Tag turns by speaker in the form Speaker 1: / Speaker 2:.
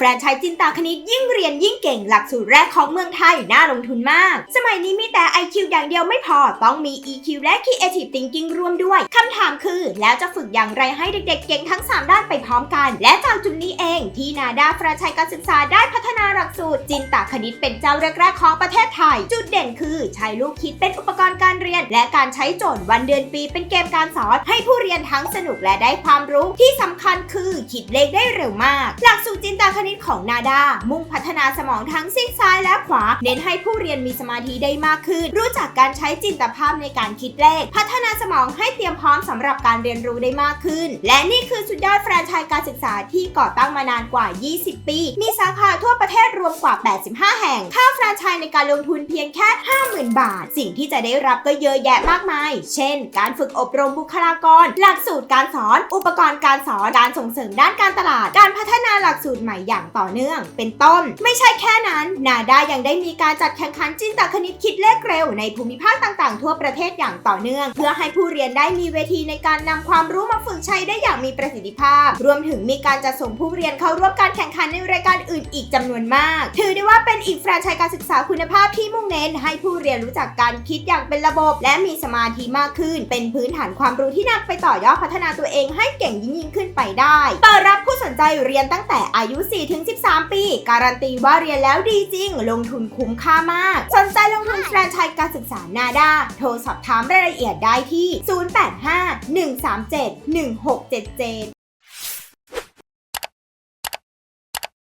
Speaker 1: แฟรนไชส์จินตาคณิตยิ่งเรียนยิ่งเก่งหลักสูตรแรกของเมืองไทย น่าลงทุนมาก สมัยนี้มีแต่ IQ อย่างเดียวไม่พอ ต้องมี EQ และ Creative Thinking ร่วมด้วย คำถามคือ แล้วจะฝึกอย่างไรให้เด็กๆ เก่งทั้ง 3 ด้านไปพร้อมกัน และจากจุดนี้เอง ที่นาดาแฟรนไชส์การศึกษาได้พ หลักสูตรจินตคณิตเป็นเจ้าแรกๆของประเทศไทย จุดเด่นคือใช้ลูกคิดเป็นอุปกรณ์การเรียน และการใช้โจทย์วันเดือนปีเป็นเกมการสอน ให้ผู้เรียนทั้งสนุกและได้ความรู้ที่สำคัญคือคิดเลขได้เร็วมาก หลักสูตรจินตคณิตของนาดา มุ่งพัฒนาสมองทั้งซีกซ้ายและขวา เน้นให้ผู้เรียนมีสมาธิได้มากขึ้น รู้จักการใช้จินตภาพในการคิดเลข พัฒนาสมองให้เตรียมพร้อมสำหรับการเรียนรู้ได้มากขึ้น และนี่คือสุดยอดแฟรนไชส์การศึกษาที่ก่อตั้งมานานกว่า 20 ปี มีสาขาทั่ว ศรวมกว่า 85 แห่ง ค่าแฟรนไชส์ในการลงทุนเพียงแค่ 50,000 บาท สิ่งที่จะได้รับก็เยอะแยะมากมาย เช่น การฝึกอบรมบุคลากร หลักสูตรการสอน อุปกรณ์การสอน การส่งเสริมด้านการตลาด การพัฒนาหลักสูตรใหม่อย่างต่อเนื่อง เป็นต้น ไม่ใช่แค่นั้น นาดายังได้มีการจัดแข่งขันจินตคณิตคิดเลขเร็ว ในภูมิภาคต่างๆ ทั่วประเทศอย่างต่อเนื่อง เพื่อให้ผู้เรียนได้มีเวทีในการนำความรู้มาฝึกใช้ได้อย่างมีประสิทธิภาพ รวมถึงมีการจัดส่งผู้เรียนเข้าร่วมการแข่งขันในรายการอื่นอีกจำนวนมาก ถือได้ว่าเป็นอีกแฟรนไชส์การศึกษาคุณภาพที่มุ่งเน้น ให้ผู้เรียนรู้จักการคิดอย่างเป็นระบบ และมีสมาธิมากขึ้น เป็นพื้นฐานความรู้ที่นำไปต่อยอดพัฒนาตัวเองให้เก่งยิ่งยิ่งขึ้นไปได้เปิดรับผู้สนใจเรียนตั้งแต่อายุ 4-13 ปี การันตีว่าเรียนแล้วดีจริง ลงทุนคุ้มค่ามาก สนใจลงทุนแฟรนไชส์การศึกษานาดาโทรสอบถามรายละเอียดได้ที่ 085 137 1677